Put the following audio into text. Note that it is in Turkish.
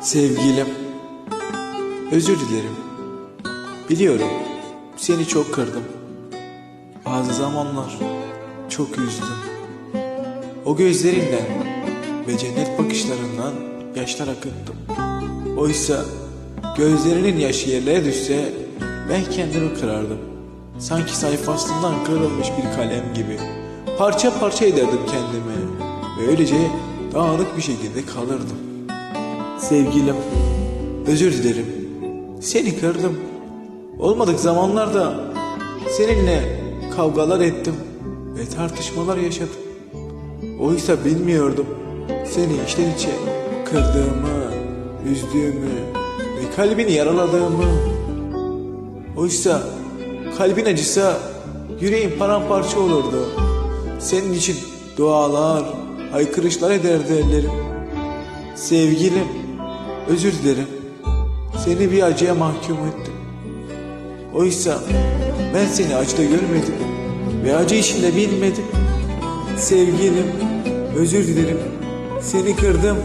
Sevgilim, özür dilerim. Biliyorum, seni çok kırdım. Bazı zamanlar çok üzdüm. O gözlerinden ve cennet bakışlarından yaşlar akıttım. Oysa gözlerinin yaşı yerlere düşse ben kendimi kırardım. Sanki sayfasından kırılmış bir kalem gibi. Parça parça ederdim kendimi. Böylece dağınık bir şekilde kalırdım. Sevgilim, özür dilerim. Seni kırdım. Olmadık zamanlarda seninle kavgalar ettim ve tartışmalar yaşadım. Oysa bilmiyordum seni içten içe kırdığımı, üzdüğümü ve kalbini yaraladığımı. Oysa kalbin acısa yüreğin paramparça olurdu. Senin için dualar, haykırışlar ederdi ellerim. Sevgilim, özür dilerim. Seni bir acıya mahkum ettim. Oysa ben seni acıda görmedim ve acı içinde bilmedim. Sevgilim, özür dilerim. Seni kırdım